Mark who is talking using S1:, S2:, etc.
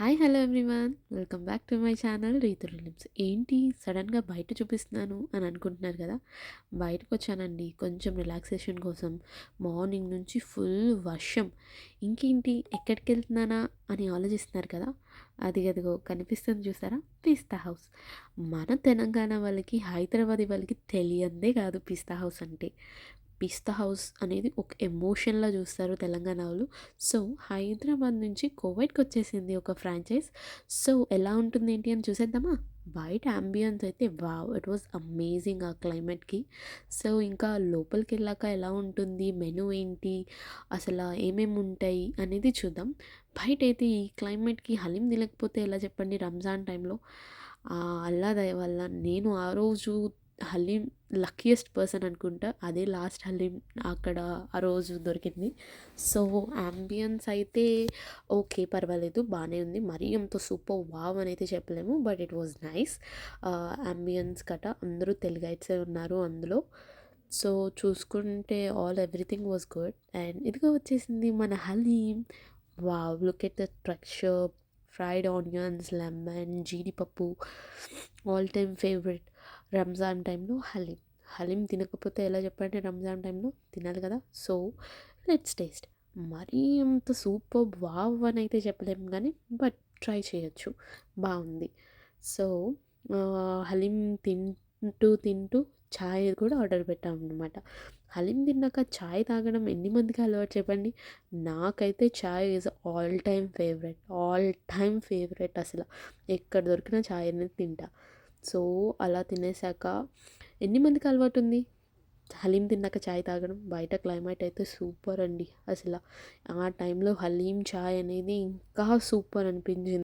S1: Hi hello everyone. Welcome back to my channel Ritu రిలిమ్స్ ఏంటి? సడన్గా బయట చూపిస్తున్నాను అని అనుకుంటున్నారు కదా? బయటకు వచ్చానండి కొంచెం రిలాక్సేషన్ కోసం. మార్నింగ్ నుంచి ఫుల్ వర్షం. ఇంకేంటి? ఎక్కడికి వెళ్తున్నానా అని ఆలోచిస్తున్నారు కదా? అది అదిగో కనిపిస్తుంది చూసారా? పిస్తా హౌస్. మన తెలంగాణ వాళ్ళకి హైదరాబాద్ వాళ్ళకి తెలియందే కాదు పిస్తా హౌస్ అంటే. పిస్తా హౌస్ అనేది ఒక ఎమోషన్లా చూస్తారు తెలంగాణ వాళ్ళు. సో హైదరాబాద్ నుంచి కోవైట్కి వచ్చేసింది ఒక ఫ్రాంచైజ్ సో ఎలా ఉంటుంది ఏంటి అని చూసేద్దామా? బయట అంబియన్స్ అయితే వావ్ ఇట్ వాజ్ అమేజింగ్ ఆ క్లైమేట్కి సో ఇంకా లోపలికి వెళ్ళాక ఎలా ఉంటుంది? మెను ఏంటి? అసలు ఏమేమి ఉంటాయి? అనేది చూద్దాం. బయట అయితే ఈ క్లైమేట్కి హలీం తినకపోతే ఎలా చెప్పండి? రంజాన్ టైంలో అల్లా దయ వల్ల నేను ఆ రోజు హలీం లక్కీయెస్ట్ పర్సన్ అనుకుంటా. అదే లాస్ట్ హలీం అక్కడ ఆ రోజు దొరికింది. సో అంబియన్స్ అయితే ఓకే పర్వాలేదు బాగానే ఉంది. మరీ అంత సూపర్ వావ్ అని అయితే చెప్పలేము but it was nice ambience కట అందరూ తెలుగైట్సే ఉన్నారు అందులో. సో చూసుకుంటే all everything was good and ఇదిగో వచ్చేసింది మన haleem. Wow look at the structure fried onions lemon జీడిపప్పు ఆల్ టైమ్ ఫేవరెట్ రంజాన్ టైంలో హలీం. హలీం తినకపోతే ఎలా చెప్పండి రంజాన్ టైంలో తినాలి కదా. So let's taste. మరీ అంత సూపర్ వావ్ అని అయితే చెప్పలేము కానీ బట్ ట్రై చేయొచ్చు. బాగుంది. సో హలీం తింటూ తింటూ ఛాయ్ కూడా ఆర్డర్ పెట్టాం అనమాట హలీం తిన్నాక ఛాయ్ తాగడం ఎన్ని మందికి అలవాటు చెప్పండి. నాకైతే chai is all time favourite. All time favourite అసలు. ఎక్కడ దొరికిన ఛాయ్ అనేది తింటా. సో అలా తినేసాక ఎన్ని మందికి అలవాటు ఉంది హలీం తిన్నాక చాయ్ తాగడం బయట క్లైమేట్ అయితే సూపర్ అండి. అసలు ఆ టైంలో హలీం చాయ్ అనేది ఇంకా సూపర్ అనిపించింది.